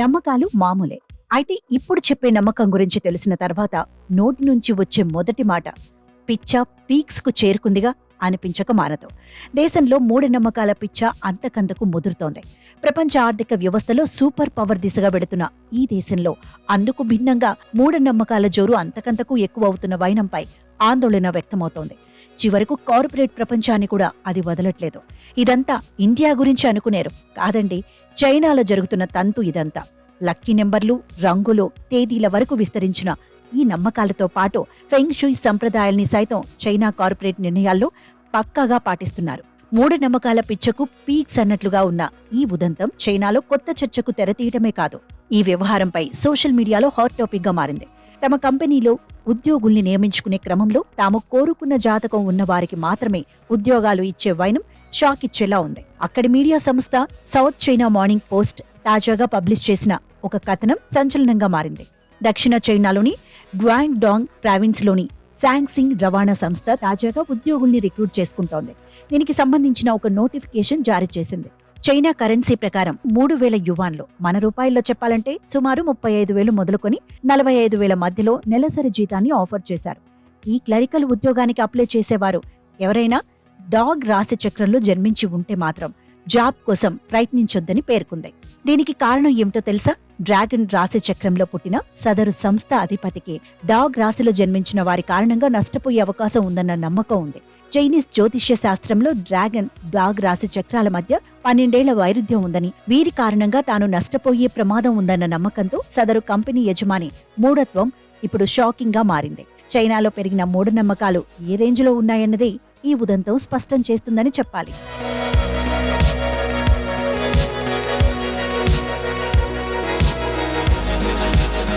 నమ్మకాలు మామూలే. అయితే ఇప్పుడు చెప్పే నమ్మకం గురించి తెలిసిన తర్వాత నోటి నుంచి వచ్చే మొదటి మాట పిచ్చ పీక్స్కు చేరుకుందిగా అనిపించక మానదు దేశంలో మూఢనమ్మకాల పిచ్చ అంతకంతకు ముదురుతోంది. ప్రపంచ ఆర్థిక వ్యవస్థలో సూపర్ పవర్ దిశగా పెడుతున్న ఈ దేశంలో అందుకు భిన్నంగా మూఢనమ్మకాల జోరు అంతకంతకు ఎక్కువ అవుతున్న వైనంపై ఆందోళన వ్యక్తమవుతోంది. చివరకు కార్పొరేట్ ప్రపంచాన్ని కూడా అది వదలట్లేదు. ఇదంతా ఇండియా గురించి అనుకునేరు. కాదండి చైనాలో జరుగుతున్న తంతు ఇదంతా. లక్కీ నెంబర్లు రంగులు తేదీల వరకు విస్తరించిన ఈ నమ్మకాలతో పాటు ఫెంగ్షుయ్ సంప్రదాయాల్ని సైతం చైనా కార్పొరేట్ నిర్ణయాల్లో పక్కాగా పాటిస్తున్నారు. మూఢనమ్మకాల పిచ్చకు పీక్స్ అన్నట్లుగా ఉన్న ఈ ఉదంతం చైనాలో కొత్త చర్చకు తెరతీయటమే కాదు. ఈ వ్యవహారంపై సోషల్ మీడియాలో హాట్ టాపిక్గా మారింది. తమ కంపెనీలో ఉద్యోగుల్ని నియమించుకునే క్రమంలో తాము కోరుకున్న జాతకం ఉన్న వారికి మాత్రమే ఉద్యోగాలు ఇచ్చే వైనం షాక్ ఇచ్చేలా ఉంది. అక్కడి మీడియా సంస్థ సౌత్ చైనా మార్నింగ్ పోస్ట్ తాజాగా పబ్లిష్ చేసిన ఒక కథనం సంచలనంగా మారింది. దక్షిణ చైనాలోని గ్వాంగ్ డాంగ్ ప్రావిన్స్లోని శాంగ్సింగ్ రవాణా సంస్థ తాజాగా ఉద్యోగుల్ని రిక్రూట్ చేసుకుంటోంది. దీనికి సంబంధించిన ఒక నోటిఫికేషన్ జారీ చేసింది. చైనా కరెన్సీ ప్రకారం మూడు వేల యువాన్లు మన రూపాయల్లో చెప్పాలంటే సుమారు ముప్పై ఐదు వేలు మొదలుకొని నలభై ఐదు వేల మధ్యలో నెలసరి జీతాన్ని ఆఫర్ చేశారు. ఈ క్లరికల్ ఉద్యోగానికి అప్లై చేసేవారు ఎవరైనా డాగ్ రాశి చక్రంలో జన్మించి ఉంటే మాత్రం జాబ్ కోసం ప్రయత్నించొద్దని పేర్కొంది. దీనికి కారణం ఏమిటో తెలుసా? డ్రాగన్ రాశి చక్రంలో పుట్టిన సదరు సంస్థ అధిపతికి డాగ్ రాశిలో జన్మించిన వారి కారణంగా నష్టపోయే అవకాశం ఉందన్న నమ్మకం ఉంది. చైనీస్ జ్యోతిష్య శాస్త్రంలో డ్రాగన్ డాగ్ రాశి చక్రాల మధ్య పన్నెండేళ్ళ వైరుధ్యం ఉందని. వీరి కారణంగా తాను నష్టపోయే ప్రమాదం ఉందన్న నమ్మకంతో సదరు కంపెనీ యజమాని మూఢత్వం ఇప్పుడు షాకింగ్గా మారింది. చైనాలో పెరిగిన మూఢనమ్మకాలు ఏ రేంజ్లో ఉన్నాయన్నదే ఈ ఉదంతం స్పష్టం చేస్తుందని చెప్పాలి.